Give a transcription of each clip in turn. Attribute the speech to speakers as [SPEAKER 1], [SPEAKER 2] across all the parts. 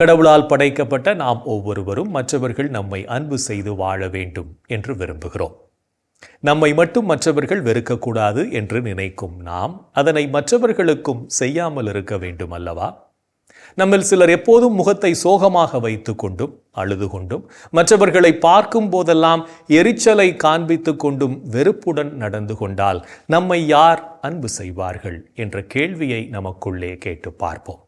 [SPEAKER 1] கடவுளால் படைக்கப்பட்ட நாம் ஒவ்வொருவரும் மற்றவர்கள் நம்மை அன்பு செய்து வாழ வேண்டும் என்று விரும்புகிறோம். நம்மை மட்டும் மற்றவர்கள் வெறுக்கக்கூடாது என்று நினைக்கும் நாம் அதனை மற்றவர்களுக்கும் செய்யாமல் இருக்க வேண்டும் அல்லவா? நம்மில் சிலர் எப்போதும் முகத்தை சோகமாக வைத்து கொண்டும் அழுது கொண்டும் மற்றவர்களை பார்க்கும் போதெல்லாம் எரிச்சலை காண்பித்து கொண்டும் வெறுப்புடன் நடந்து கொண்டால் நம்மை யார் அன்பு செய்வார்கள் என்ற கேள்வியை நமக்குள்ளே கேட்டு பார்ப்போம்.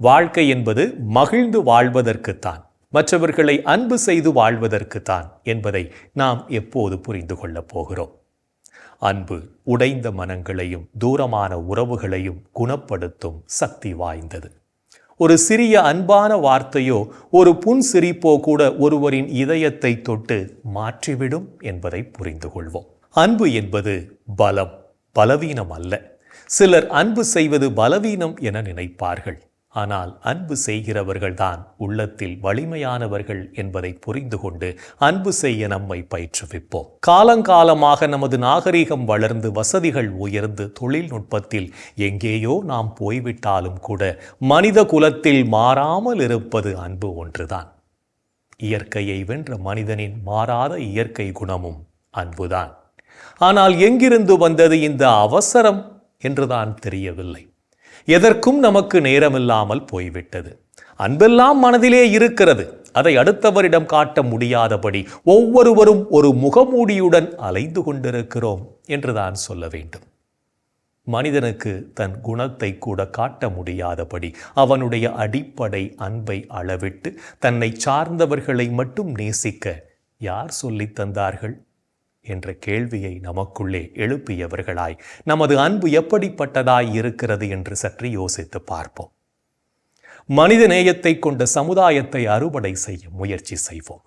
[SPEAKER 1] வாழ்க்கை என்பது மகிழ்ந்து வாழ்வதற்குத்தான் மற்றவர்களை அன்பு செய்து வாழ்வதற்குத்தான் என்பதை நாம் எப்போது புரிந்து கொள்ளப் போகிறோம். அன்பு உடைந்த மனங்களையும் தூரமான உறவுகளையும் குணப்படுத்தும் சக்தி வாய்ந்தது. ஒரு சிறிய அன்பான வார்த்தையோ ஒரு புன் சிரிப்போ கூட ஒருவரின் இதயத்தை தொட்டு மாற்றிவிடும் என்பதை புரிந்து கொள்வோம். அன்பு என்பது பலம் பலவீனம் அல்ல. சிலர் அன்பு செய்வது பலவீனம் என நினைப்பார்கள். ஆனால் அன்பு செய்கிறவர்கள்தான் உள்ளத்தில் வலிமையானவர்கள் என்பதை புரிந்து கொண்டு அன்பு செய்ய நம்மை பயிற்றுவிப்போம். காலங்காலமாக நமது நாகரிகம் வளர்ந்து வசதிகள் உயர்ந்து தொழில்நுட்பத்தில் எங்கேயோ நாம் போய்விட்டாலும் கூட மனித குலத்தில் மாறாமல் இருப்பது அன்பு ஒன்றுதான். இயற்கையை வென்ற மனிதனின் மாறாத இயற்கை குணமும் அன்புதான். ஆனால் எங்கிருந்து வந்தது இந்த அவசரம்? என்றுதான் தெரியவில்லை. எதற்கும் நமக்கு நேரமில்லாமல் போய்விட்டது. அன்பெல்லாம் மனதிலே இருக்கிறது. அதை அடுத்தவரிடம் காட்ட முடியாதபடி ஒவ்வொருவரும் ஒரு முகமூடியுடன் அலைந்து கொண்டிருக்கிறோம் என்றுதான் சொல்ல வேண்டும். மனிதனுக்கு தன் குணத்தை கூட காட்ட முடியாதபடி அவனுடைய அடிப்படை அன்பை அளவிட்டு தன்னை சார்ந்தவர்களை மட்டும் நேசிக்க யார் சொல்லித் தந்தார்கள்? என்ற கேள்வியை நமக்குள்ளே எழுப்பியவர்களாய் நமது அன்பு எப்படிப்பட்டதாய் இருக்கிறது என்று சற்று யோசித்து பார்ப்போம். மனித நேயத்தை கொண்ட சமுதாயத்தை அறுவடை செய்ய முயற்சி செய்வோம்.